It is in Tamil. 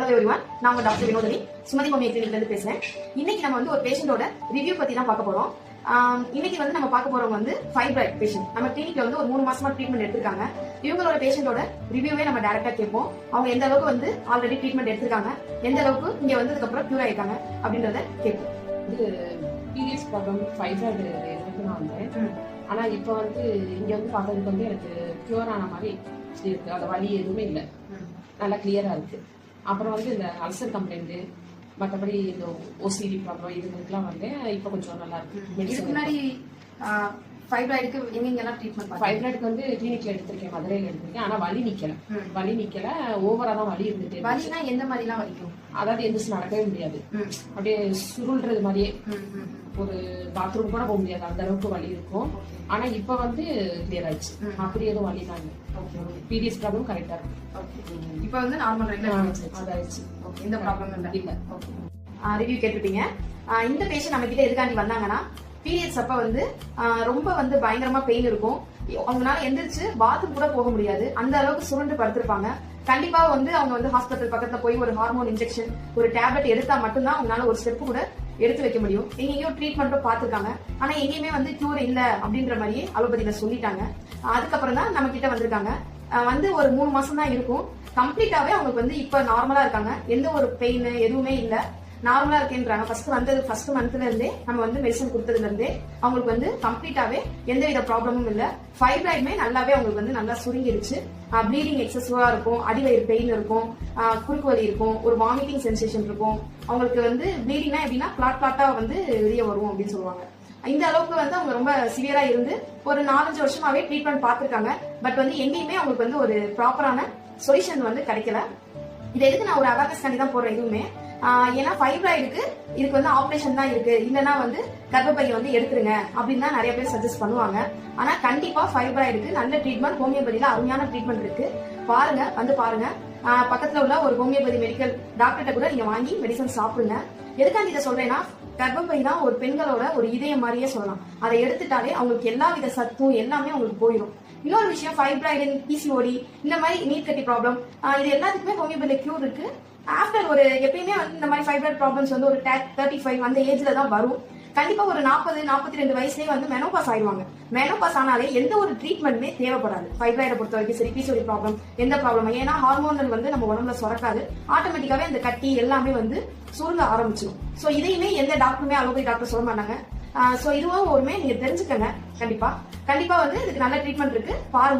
ஹலோ எவ்ரிவன் நான் உங்க டாக்டர் வினோதினி. சுமதி மம்மி கிளினிக்ல இருந்து பேசுறேன். இன்னைக்கு நம்ம வந்து ஒரு பேஷண்டோட ரிவ்யூ பத்தி தான் பார்க்க போறோம். இன்னைக்கு வந்து நம்ம பார்க்க போறவங்க வந்து ஃபைப்ராய்ட் பேஷண்ட் நம்ம கிளினிக்ல வந்து ஒரு மூணு மாசமா ட்ரீட்மெண்ட் எடுத்திருக்காங்க. இவங்களோட பேஷண்டோட ரிவ்யூவே நம்ம டேரக்டா கேட்போம். அவங்க எந்த அளவுக்கு வந்து ஆல்ரெடி ட்ரீட்மெண்ட் எடுத்திருக்காங்க எந்த அளவுக்கு இங்க வந்ததுக்கு அப்புறம் கியூர் ஆயிருக்காங்க அப்படின்றத கேட்போம். இது பீரியட்ஸ் ப்ராப்ளம் ஃபைப்ராய்டு இருக்கு நான் வந்தேன். ஆனா இப்போ வந்து இங்க வந்து பார்த்ததுக்கு வந்து எனக்கு கியூர் ஆன மாதிரி இருக்கு. அந்த வலி எதுவுமே இல்லை. நல்லா கிளியரா இருக்கு. அப்புறம் வந்து இந்த அல்சர் கம்ப்ளைண்ட் மற்றபடி இந்த ஓசிடி ப்ராப்ளம் இதுங்களுக்குலாம் வந்து இப்போ கொஞ்சம் நல்லா இருக்கு. முன்னாடி ஃபைப்ராய்டுக்கு எங்கெங்கெல்லாம் ட்ரீட்மெண்ட் ஃபைப்ராய்டுக்கு வந்து கிளினிக்ல எடுத்திருக்கேன் மதுரையில எடுத்திருக்கேன். ஆனா வலி நிக்கல. ம். வலி நிக்கல. ஓவரா தான் வலி இருந்துட்டு. வலினா எந்த மாதிரிலாம் வலிக்கும்? அதாவது எந்திரிச்சு நடக்கவே முடியாது. அப்படியே சுருள்றது மாதிரியே. ஒரு பாத்ரூம் கூட போக முடியாது. அந்த அளவுக்கு வலி இருக்கும். ஆனா இப்ப வந்து கிளியர் ஆயிடுச்சு. அப்படி எதுவும் வலி தான் ஓகே ஓகே பீரியட்ஸ் ப்ராப்ளம் கரெக்டா இருக்கு. ஓகே இப்போ வந்து நார்மல் அதாயிடுச்சு. ஓகே ப்ராப்ளமும் இல்லை. இல்ல. ரிவ்யூ கேட்டிருப்பீங்க இந்த பேஷண்ட் நம்ம கிட்ட எதுக்காண்டி வந்தாங்கன்னா பீரியட்ஸ் அப்ப வந்து ரொம்ப வந்து பயங்கரமா பெயின் இருக்கும். அவங்களால எந்திரிச்சு பாத்ரூம் கூட போக முடியாது. அந்த அளவுக்கு சுருண்டு படுத்திருப்பாங்க. கண்டிப்பா வந்து அவங்க வந்து ஹாஸ்பிட்டல் பக்கத்துல போய் ஒரு ஹார்மோன் இன்ஜெக்ஷன் ஒரு டேப்லெட் எடுத்தா மட்டும்தான் அவங்களால ஒரு ஸ்டெப் கூட எடுத்து வைக்க முடியும். எங்கேயோ ட்ரீட்மெண்ட்டும் பார்த்துருக்காங்க. ஆனா எங்கேயுமே வந்து கியூர் இல்ல அப்படின்ற மாதிரியே அலோபதியில சொல்லிட்டாங்க. அதுக்கப்புறம் தான் நம்ம கிட்ட வந்திருக்காங்க. வந்து ஒரு மூணு மாசம் தான் இருக்கும் கம்ப்ளீட்டாவே அவங்களுக்கு வந்து இப்ப நார்மலா இருக்காங்க. எந்த ஒரு பெயின் எதுவுமே இல்லை. நார்மலா இருக்கேன்றாங்க. ஃபர்ஸ்ட் வந்தது ஃபர்ஸ்ட் மந்த்ல இருந்தே நம்ம வந்து மெடிசன் கொடுத்ததுல இருந்தே அவங்களுக்கு வந்து கம்ப்ளீட்டாவே எந்த வித ப்ராப்ளமும் இல்ல. ஃபைப்ராய்டுமே நல்லாவே அவங்களுக்கு வந்து நல்லா சுருங்கிருச்சு. ப்ளீடிங் எக்ஸசிவா இருக்கும். அடிவயிறு பெயின் இருக்கும். குறுக்கு வலி இருக்கும். ஒரு வாமிட்டிங் சென்சேஷன் இருக்கும். அவங்களுக்கு வந்து ப்ளீடிங்னா எப்படின்னா பிளாட் பிளாட்டா வந்து வெளியே வரும் அப்படின்னு சொல்லுவாங்க. இந்த அளவுக்கு வந்து அவங்க ரொம்ப சிவியரா இருந்து ஒரு நாலஞ்சு வருஷமாவே ட்ரீட்மெண்ட் பார்த்துருக்காங்க. பட் வந்து எங்கேயுமே அவங்களுக்கு வந்து ஒரு ப்ராப்பரான சொல்யூஷன் வந்து கிடைக்கல. இது எதுக்கு நான் ஒரு அவேர்னஸ் காண்டி தான் போடுறேன் இதுவுமே ஏன்னா ஃபைப்ராய்டுக்கு இதுக்கு வந்து ஆப்ரேஷன் தான் இருக்கு. இல்லைன்னா வந்து கர்ப்பப்பையை வந்து எடுத்துருங்க அப்படின்னு தான் நிறைய பேர் சஜஸ்ட் பண்ணுவாங்க. ஆனா கண்டிப்பா ஃபைப்ராய்டுக்கு நல்ல ட்ரீட்மெண்ட் ஹோமியோபதியில அருமையான ட்ரீட்மெண்ட் இருக்கு. பாருங்க வந்து பாருங்க. பக்கத்துல உள்ள ஒரு ஹோமியோபதி மெடிக்கல் டாக்டர்கிட்ட கூட நீங்க வாங்கி மெடிசன் சாப்பிடுங்க. எதுக்காண்டி இதை சொல்றேன்னா கர்ப்பப்பை தான் ஒரு பெண்களோட ஒரு இதயம் மாதிரியே சொல்லலாம். அதை எடுத்துட்டாலே அவங்களுக்கு எல்லா வித சத்தும் எல்லாமே அவங்களுக்கு போயிடும் இன்னொரு விஷயம் ஃபைப்ராய்டன் பிசிஓடி இந்த மாதிரி நீட் கட்டி ப்ராப்ளம் இது எல்லாத்துக்குமே ஹோமியோபதி கியூர் இருக்கு. ஆஃப்டர் ஒரு எப்பயுமே வந்து இந்த மாதிரி ஃபைப்ராய்ட் ப்ராப்ளம்ஸ் வந்து ஒரு தேர்ட்டி ஃபைவ் அந்த ஏஜ்ல தான் வரும். கண்டிப்பா ஒரு நாற்பது நாற்பத்தி ரெண்டு வயசுலயே வந்து மெனோபாஸ் ஆயிடுவாங்க. மெனோபாஸ் ஆனாலே எந்த ஒரு ட்ரீட்மெண்ட்டுமே தேவைப்படாது. ஃபைப்ராய்டை பொறுத்த வரைக்கும் சரி பிசிஓடி ப்ராப்ளம் எந்த ப்ராப்ளம் ஏன்னா ஹார்மோன்கள் வந்து நம்ம உடம்புல சுரக்காது. ஆட்டோமேட்டிக்காவே அந்த கட்டி எல்லாமே வந்து சுருங்க ஆரம்பிச்சிடும் சோ இதையுமே எந்த டாக்டருமே அலோபதி டாக்டர் சொல்ல மாட்டாங்க. சோ இதுவும் ஒருமே நீங்க தெரிஞ்சுக்கங்க. கண்டிப்பா. கண்டிப்பா வந்து இதுக்கு நல்ல ட்ரீட்மெண்ட் இருக்கு. பாருங்க.